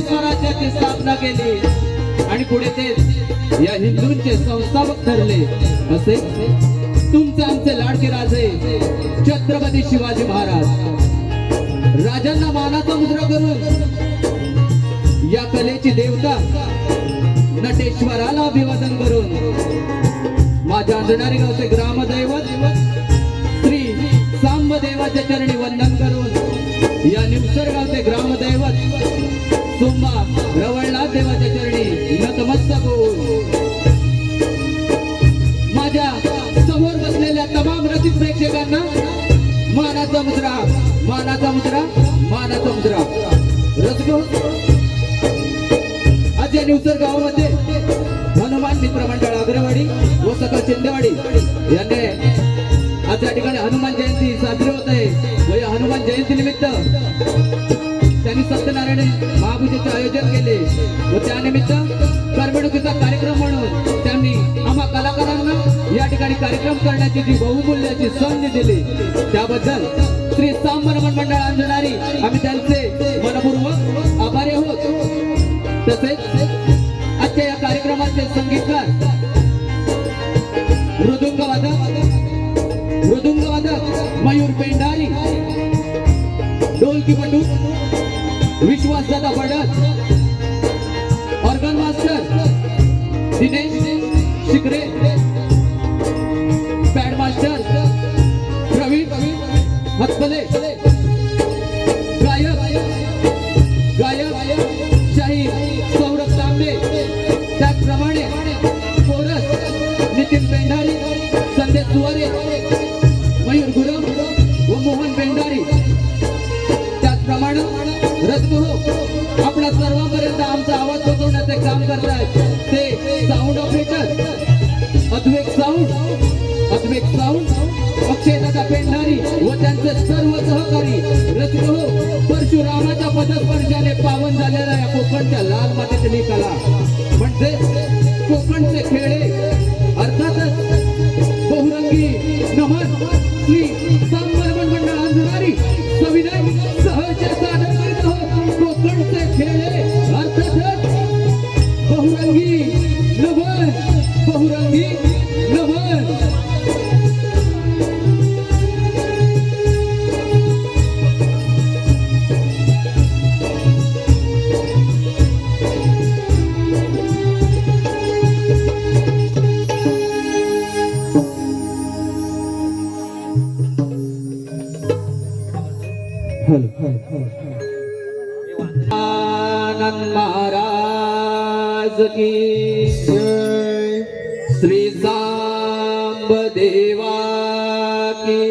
स्वराज्याची स्थापना केली. आणि पुढे ते या हिंदूंचे संस्थापक ठरले. असे तुमचे आमचे लाडके राजे छत्रपती शिवाजी महाराज. राजांना मानाचा मुद्रा करून या कलेची देवता नटेश्वराला अभिवादन करून माझ्या अंजनारी गावचे ग्रामदैवत श्री सांबदेवाच्या चरणी वंदन करून या निमसर गावचे ग्राम मानाचा मुद्रा रसगो आज या निवसर गावामध्ये. हनुमान मित्र मंडळ आग्रेवाडी व सकल शिंदेवाडी. यांनी आज या ठिकाणी हनुमान जयंती साजरी होत आहे. व या हनुमान जयंती निमित्त त्यांनी सत्यनारायण महापूजेचे आयोजन केले. व त्यानिमित्त करमणुकीचा कार्यक्रम म्हणून त्यांनी आम्हा कलाकारांना या ठिकाणी कार्यक्रम करण्याची जी बहुमूल्याची संधी दिली त्याबद्दल श्री सांब हनुमान मंडळ अंजनारी आम्ही त्यांचे मनपूर्वक आभारी आहोत. तसेच आजच्या या कार्यक्रमाचे संगीतकार मृदुंग वादक मृदुंग वादक मयूर पेंढारी ढोलकी बंडू विश्वास दादा पडत ऑर्गन मास्टर दिनेश अद्वेक साऊंड अद्वेक साऊंड अक्षय पेंढारी व त्यांचे सर्व सहकारी रजगुरु परशुरामाच्या पदस्पर्शाने पावन झालेला या कोकणच्या लाल मातीतली कला म्हणजे कोकणचे खेळे की श्री सांब देवा की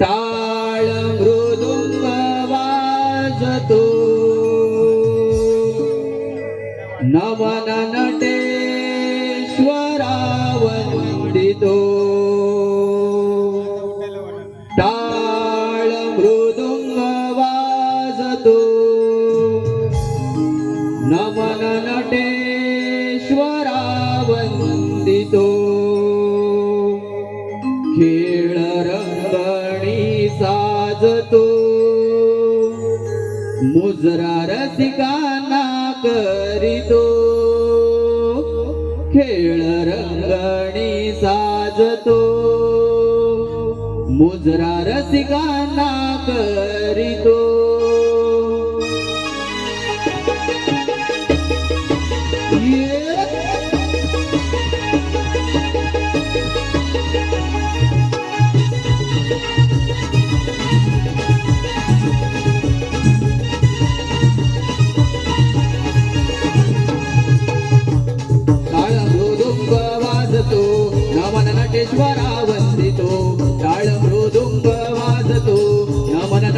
टाळ मृदुंग वाजतो। नमन नटेश्वरा वंदितो खेळ रंगणी साजतो. मुजरा रसिकांना करीतो. खेळ रंगणी साजतो. मुजरा रसिकांना करीतो.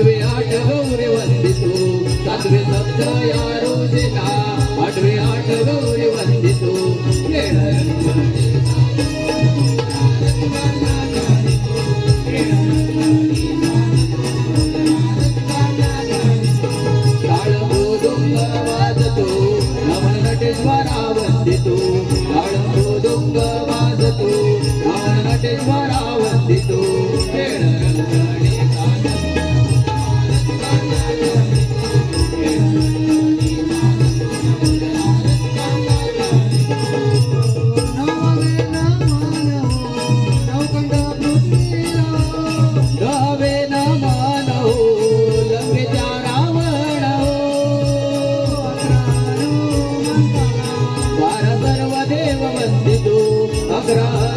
सातवे आठ गौरे वंदितो. सातवे सतरा यारो Gracias.